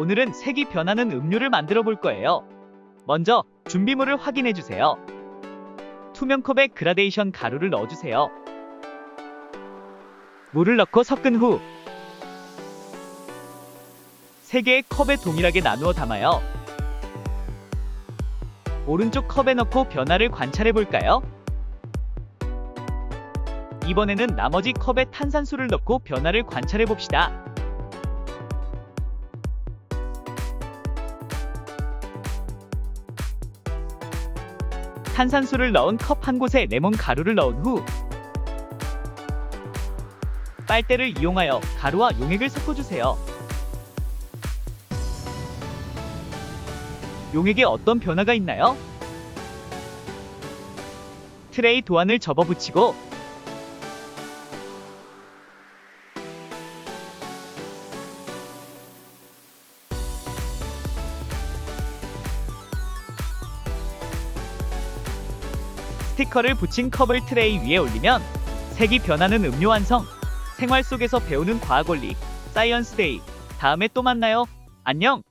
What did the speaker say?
오늘은 색이 변하는 음료를 만들어 볼 거예요. 먼저 준비물을 확인해 주세요. 투명 컵에 그라데이션 가루를 넣어 주세요. 물을 넣고 섞은 후 3개의 컵에 동일하게 나누어 담아요. 오른쪽 컵에 넣고 변화를 관찰해 볼까요? 이번에는 나머지 컵에 탄산수를 넣고 변화를 관찰해 봅시다. 탄산수를 넣은 컵 한 곳에 레몬 가루를 넣은 후 빨대를 이용하여 가루와 용액을 섞어주세요. 용액에 어떤 변화가 있나요? 트레이 도안을 접어 붙이고 스티커를 붙인 컵을 트레이 위에 올리면 색이 변하는 음료 완성. 생활 속에서 배우는 과학 원리 사이언스 데이. 다음에 또 만나요. 안녕.